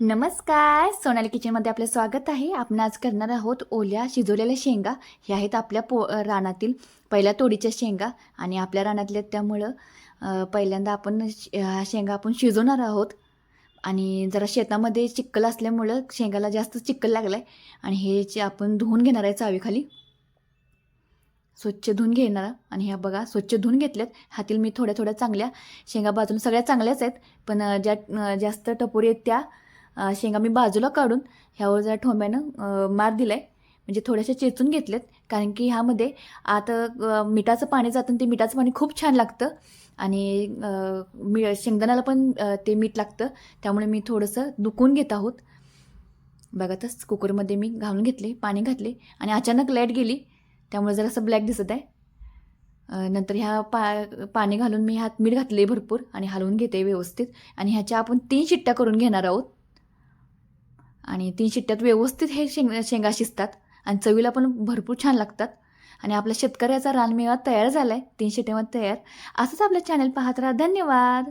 नमस्कार सोनाली किचनमध्ये आपलं स्वागत आहे. आपण आज करणार आहोत ओल्या शिजवलेल्या शेंगा. हे आहेत आपल्या पो रानातील पहिल्या तोडीच्या शेंगा आणि आपल्या रानातल्या त्यामुळं पहिल्यांदा आपण ह्या शेंगा आपण शिजवणार आहोत. आणि जरा शेतामध्ये चिक्कल असल्यामुळं शेंगाला जास्त चिक्कल लागला आहे आणि हे जे आपण धुवून घेणार आहे चावीखाली स्वच्छ धुवून घेणार. आणि ह्या बघा स्वच्छ धुवून घेतल्यात. हातील मी थोड्या थोड्या चांगल्या शेंगा बाजून सगळ्या चांगल्याच आहेत. पण ज्या जास्त टपोरी आहेत त्या शेंगा मी बाजूला काढून ह्यावर जरा ठोंब्यानं मार दिला आहे म्हणजे थोड्याशा चेचून घेतलेत कारण की ह्यामध्ये आता मिठाचं पाणी जातं आणि ते मिठाचं पाणी खूप छान लागतं. आणि मी शेंगदाण्याला पण ते मीठ लागतं. त्यामुळे मी थोडंसं दुखून घेत आहोत. बघातच कुकरमध्ये मी घालून घेतले पाणी घातले आणि अचानक लाइट गेली. त्यामुळे जरासं ब्लॅक दिसत आहे. नंतर ह्या पा पाणी घालून मी ह्यात मीठ घातले भरपूर आणि हलवून घेते व्यवस्थित. आणि ह्याच्या आपण तीन शिट्ट्या करून घेणार आहोत. आणि तीन शिट्ट्यात व्यवस्थित हे शेंग शेंगा शिजतात आणि चवीला पण भरपूर छान लागतात. आणि आपल्या शेतकऱ्याचा रानमेवा तयार झाला आहे तीन शिट्ट्यामध्ये तयार. असंच आपलं चॅनल पाहत राहा. धन्यवाद!